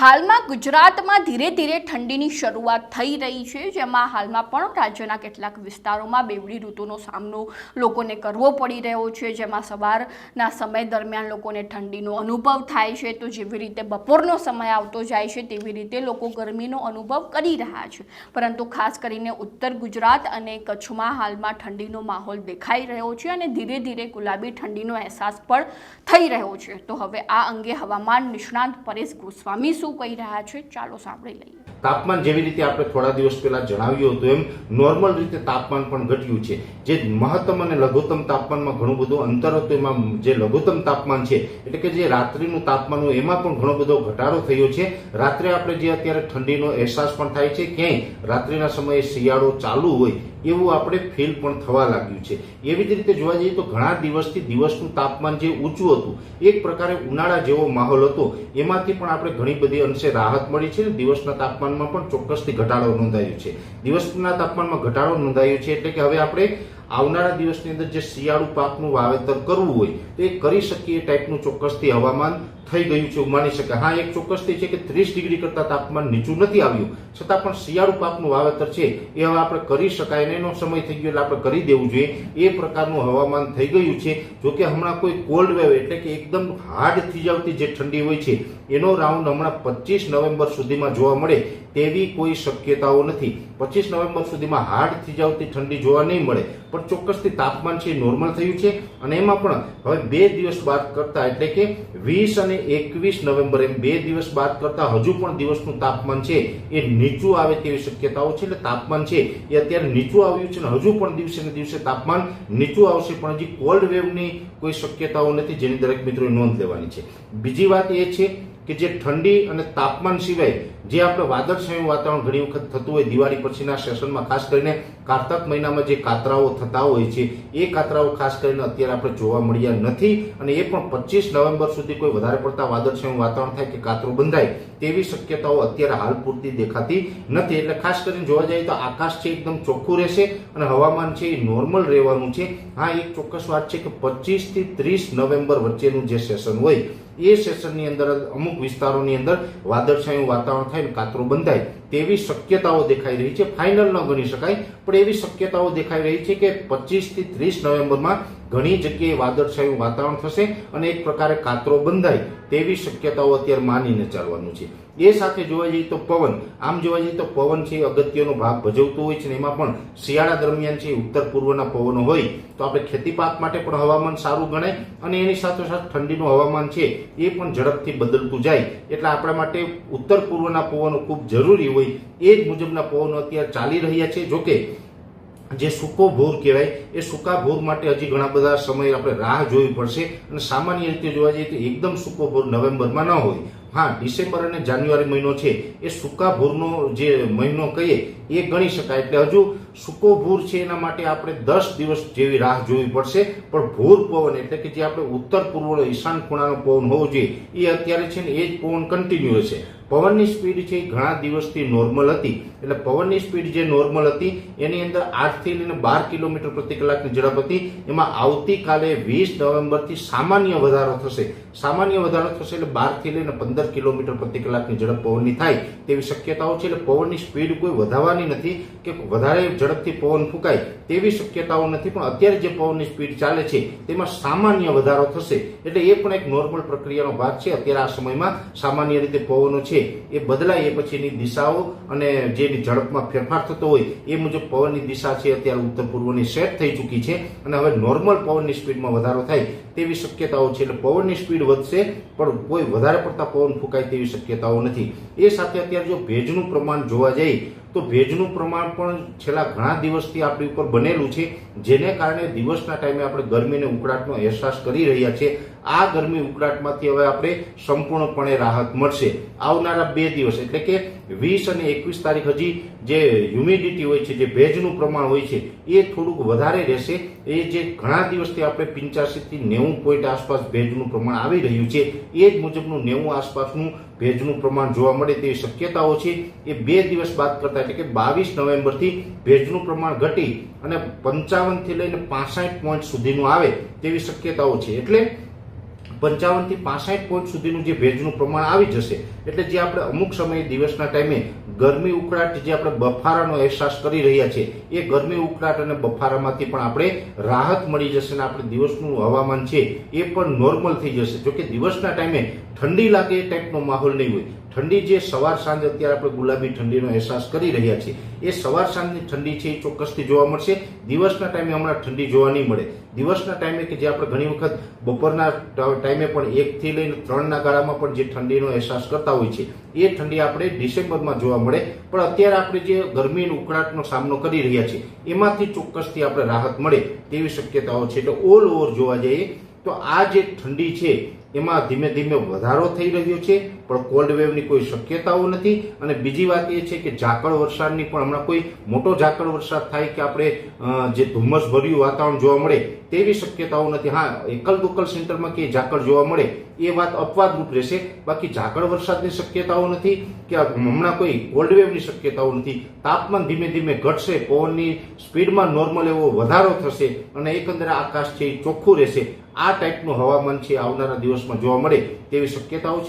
હાલમાં ગુજરાતમાં ધીરે ધીરે ઠંડીની શરૂઆત થઈ રહી છે, જેમાં હાલમાં પણ રાજ્યના કેટલાક વિસ્તારોમાં બેવડી ઋતુનો સામનો લોકોને કરવો પડી રહ્યો છે, જેમાં સવારના સમય દરમિયાન લોકોને ઠંડીનો અનુભવ થાય છે. તો જેવી રીતે બપોરનો સમય આવતો જાય છે, તેવી રીતે લોકો ગરમીનો અનુભવ કરી રહ્યા છે. પરંતુ ખાસ કરીને ઉત્તર ગુજરાત અને કચ્છમાં હાલમાં ઠંડીનો માહોલ દેખાઈ રહ્યો છે અને ધીરે ધીરે ગુલાબી ઠંડીનો અહેસાસ પણ થઈ રહ્યો છે. તો હવે આ અંગે હવામાન નિષ્ણાંત પરેશ ગોસ્વામી શું કહી રહ્યા છે ચાલો સાંભળી લઈએ. તાપમાન જેવી રીતે આપણે થોડા દિવસ પહેલા જણાવ્યું હતું એમ નોર્મલ રીતે તાપમાન પણ ઘટ્યું છે. જે મહત્તમ અને લઘુત્તમ તાપમાનમાં ઘણું બધું અંતર હતું, એમાં જે લઘુત્તમ તાપમાન છે, એટલે કે જે રાત્રિનું તાપમાન હોય, એમાં પણ ઘણો બધો ઘટાડો થયો છે. રાત્રે આપણે જે અત્યારે ઠંડીનો અહેસાસ પણ થાય છે, ક્યાંય રાત્રિના સમયે શિયાળો ચાલુ હોય, એવું આપણે ફીલ પણ થવા લાગ્યું છે. એવી જ રીતે જોવા જઈએ તો ઘણા દિવસથી દિવસનું તાપમાન જે ઊંચું હતું, એક પ્રકારે ઉનાળા જેવો માહોલ હતો. એમાંથી પણ આપણે ઘણી બધી અંશે રાહત મળી છે. દિવસના તાપમાનમાં પણ ચોક્કસથી ઘટાડો નોંધાયો છે. દિવસના તાપમાનમાં ઘટાડો નોંધાયો છે એટલે કે હવે આપણે આવનારા દિવસની અંદર જે શિયાળુ પાકનું વાવેતર કરવું હોય તો એ કરી શકીએ ટાઈપનું ચોક્કસથી હવામાન થઈ ગયું છે એવું માની શકાય. હા, એક ચોક્કસથી છે કે ત્રીસ ડિગ્રી કરતા તાપમાન નીચું નથી આવ્યું. છતાં પણ શિયાળુ પાકનું વાવેતર છે એ હવે આપણે કરી શકાય ને એનો સમય થઈ ગયો એટલે આપણે કરી દેવું જોઈએ. એ પ્રકારનું હવામાન થઈ ગયું છે. જોકે હમણાં કોઈ કોલ્ડ વેવ એટલે કે એકદમ હાર્ડ થઈ જતી જે ઠંડી હોય છે, એનો રાઉન્ડ હમણાં પચીસ નવેમ્બર સુધીમાં જોવા મળે તેવી કોઈ શક્યતાઓ નથી. પચીસ નવેમ્બર સુધીમાં હાર્ડ થઈ જાવતી ઠંડી જોવા નહીં મળે. પણ ચોક્કસથી તાપમાન છે નોર્મલ થયું છે અને એમાં પણ હવે બે દિવસ બાદ કરતા એટલે કે વીસ અને એકવીસ નવેમ્બર એમ બે દિવસ બાદ કરતા હજુ પણ દિવસનું તાપમાન છે એ નીચું આવે તેવી શક્યતાઓ છે. એટલે તાપમાન છે એ અત્યારે નીચું આવ્યું છે અને હજુ પણ દિવસે ને દિવસે તાપમાન નીચું આવશે પણ હજી કોલ્ડ વેવની કોઈ શક્યતાઓ નથી જેની દરેક મિત્રોએ નોંધ લેવાની છે. બીજી વાત એ છે કે જે ઠંડી અને તાપમાન સિવાય જે આપણે વાદળછાયું વાતાવરણ ઘણી વખત થતું હોય, દિવાળી પછીના સેશનમાં ખાસ કરીને કારતક મહિનામાં જે કાતરાઓ થતા હોય છે, એ કાતરાઓ ખાસ કરીને અત્યારે આપણે જોવા મળ્યા નથી. અને એ પણ પચીસ નવેમ્બર સુધી કોઈ વધારે પડતા વાદળછાયું વાતાવરણ થાય કે કાતરો બંધાય, તેવી શક્યતાઓ અત્યારે હાલ પૂરતી દેખાતી નથી. એટલે ખાસ કરીને જોવા જઈએ તો આકાશ છે એકદમ ચોખ્ખું રહેશે અને હવામાન છે એ નોર્મલ રહેવાનું છે. હા, એક ચોક્કસ વાત છે કે પચીસથી ત્રીસ નવેમ્બર વચ્ચેનું જે સેશન હોય એ સેશનની અંદર અમુક વિસ્તારોની અંદર વાદળછાયું વાતાવરણ થાય ને કાતરો બંધાય તેવી શક્યતાઓ દેખાઈ રહી છે. ફાઇનલ ન ગણી શકાય, પણ એવી શક્યતાઓ દેખાઈ રહી છે કે પચીસથી ત્રીસ નવેમ્બરમાં ઘણી જગ્યાએ વાદળછાયું વાતાવરણ થશે અને એક પ્રકારે કાતરો બંધાય તેવી શક્યતાઓ અત્યારે માનીને ચાલવાનું છે. એ સાથે જોવા જઈએ તો પવન, આમ જોવા જઈએ તો પવન છે અગત્યનો ભાગ ભજવતો હોય છે એમાં પણ શિયાળા દરમિયાન છે ઉત્તર પૂર્વના પવનો હોય તો આપણે ખેતી પાક માટે પણ હવામાન સારું ગણાય અને એની સાથોસાથ ઠંડીનું હવામાન છે એ પણ ઝડપથી બદલતું જાય એટલે આપણા માટે ઉત્તર પૂર્વના પવનો ખૂબ જરૂરી હોય એ જ મુજબના પવનો અત્યારે ચાલી રહ્યા છે. જોકે જે સૂકો ભોગ કહેવાય, એ સૂકા ભોગ માટે હજી ઘણા બધા સમય આપણે રાહ જોવી પડશે. અને સામાન્ય રીતે જોવા જઈએ તો એકદમ સૂકો ભોગ નવેમ્બરમાં ન હોય. હા, ડિસેમ્બર અને જાન્યુઆરી મહિનો છે. એ સૂકા ભૂરનો જે મહિનો કહીએ, એ ગણી શકાય. એટલે હજુ સૂકો ભૂર છે એના માટે આપણે દસ દિવસ જેવી રાહ જોવી પડશે. પણ ભૂર પવન એટલે કે જે આપણે ઉત્તર પૂર્વનો ઈશાન ખૂણાનો પવન હોવો જોઈએ, એ અત્યારે છે ને એ જ પવન કન્ટિન્યુ રહેશે પવનની સ્પીડ છે એ ઘણા દિવસથી નોર્મલ હતી. એટલે પવનની સ્પીડ જે નોર્મલ હતી, એની અંદર આઠથી લઈને બાર કિલોમીટર પ્રતિ કલાકની ઝડપ હતી. એમાં આવતીકાલે વીસ નવેમ્બરથી સામાન્ય વધારો થશે. સામાન્ય વધારો થશે એટલે બારથી લઈને પંદર કિલોમીટર પ્રતિ કલાકની ઝડપ પવનની થાય તેવી શક્યતાઓ છે એટલે પવનની સ્પીડ કોઈ વધારવાની નથી કે વધારે ઝડપથી પવન ફૂંકાય તેવી શક્યતાઓ નથી. પણ અત્યારે જે પવનની સ્પીડ ચાલે છે તેમાં સામાન્ય વધારો થશે એટલે એ પણ એક નોર્મલ પ્રક્રિયાનો ભાગ છે. અત્યારે આ સમયમાં સામાન્ય રીતે પવનો છે એ બદલાય એ પછીની દિશાઓ અને જેની ઝડપમાં ફેરફાર થતો હોય એ મુજબ પવનની દિશા છે અત્યારે ઉત્તર પૂર્વની સેટ થઈ ચૂકી છે અને હવે નોર્મલ પવનની સ્પીડમાં વધારો થાય તેવી શક્યતાઓ છે એટલે પવનની સ્પીડ વધશે, પણ કોઈ વધારે પડતા પવન ફૂંકાય તેવી શક્યતાઓ નથી. એ સાથે અત્યારે જો ભેજનું પ્રમાણ જોવા જઈએ, તો ભેજનું પ્રમાણ પણ છેલ્લા ઘણા દિવસથી આપણી ઉપર બનેલું છે, જેને કારણે દિવસના ટાઈમે આપણે ગરમીને ઉકળાટનો અહેસાસ કરી રહ્યા છે આ ગરમી ઉકળાટમાંથી હવે આપણે સંપૂર્ણપણે રાહત મળશે. આવનારા બે દિવસ, એટલે કે વીસ અને એકવીસ તારીખ હજી જે હ્યુમિડિટી હોય છે, જે ભેજનું પ્રમાણ હોય છે, એ થોડુંક વધારે રહેશે. એ જે ઘણા દિવસથી આપણે પંચ્યાસીથી નેવું પોઈન્ટ આસપાસ ભેજનું પ્રમાણ આવી રહ્યું છે, એ જ મુજબનું નેવું આસપાસનું ભેજનું પ્રમાણ જોવા મળે તેવી શક્યતાઓ છે. એ બે દિવસ બાદ કરતા, એટલે કે બાવીસ નવેમ્બરથી ભેજનું પ્રમાણ ઘટી અને પંચાવનથી લઈને પાસઠ પોઈન્ટ સુધીનું આવે તેવી શક્યતાઓ છે. એટલે પંચાવનથી પાસઠ પોઈન્ટ સુધીનું જે ભેજનું પ્રમાણ આવી જશે, એટલે જે આપણે અમુક સમયે દિવસના ટાઈમે ગરમી ઉકળાટ જે આપણે બફારાનો અહેસાસ કરી રહ્યા છે, એ ગરમી ઉકળાટ અને બફારામાંથી પણ આપણે રાહત મળી જશે અને આપણે દિવસનું હવામાન છે એ પણ નોર્મલ થઈ જશે. જોકે દિવસના ટાઈમે ઠંડી લાગે એ ટાઈપનો માહોલ નહીં હોય. ઠંડી જે સવાર સાંજ અત્યારે આપણે ગુલાબી ઠંડીનો અહેસાસ કરી રહ્યા છીએ, એ સવાર સાંજની ઠંડી છે એ ચોક્કસથી જોવા મળશે. દિવસના ટાઈમે હમણાં ઠંડી જોવા નહીં મળે. દિવસના ટાઈમે કે જે આપણે ઘણી વખત બપોરના ટાઈમે પણ એકથી લઈને ત્રણના ગાળામાં પણ જે ઠંડીનો અહેસાસ કરતા હોય છે, એ ઠંડી આપણે ડિસેમ્બરમાં જોવા મળે. પણ અત્યારે આપણે જે ગરમી ઉકળાટનો સામનો કરી રહ્યા છીએ, એમાંથી ચોક્કસથી આપણે રાહત મળે તેવી શક્યતાઓ છે. એટલે ઓલ ઓવર જોવા જઈએ તો આ જે ઠંડી છે એમાં ધીમે ધીમે વધારો થઈ રહ્યો છે, પણ કોલ્ડ વેવની કોઈ શક્યતાઓ નથી. અને બીજી વાત એ છે કે ઝાકળ વરસાદની પણ હમણાં કોઈ મોટો ઝાકળ વરસાદ થાય કે આપણે જે ધુમ્મસ ભર્યું વાતાવરણ જોવા મળે તેવી શક્યતાઓ નથી. હા, એકલ દુકલ સેન્ટરમાં કે ઝાકળ જોવા મળે એ વાત અપવાદરૂપ રહેશે. બાકી ઝાકળ વરસાદની શક્યતાઓ નથી કે હમણાં કોઈ કોલ્ડ વેવની શક્યતાઓ નથી. તાપમાન ધીમે ધીમે ઘટશે, પવનની સ્પીડમાં નોર્મલ એવો વધારો થશે અને એકંદરે આકાશ છે એ ચોખ્ખું રહેશે. આ ટાઈપનું હવામાન છે આવનારા દિવસમાં જોવા મળે તેવી શક્યતાઓ છે.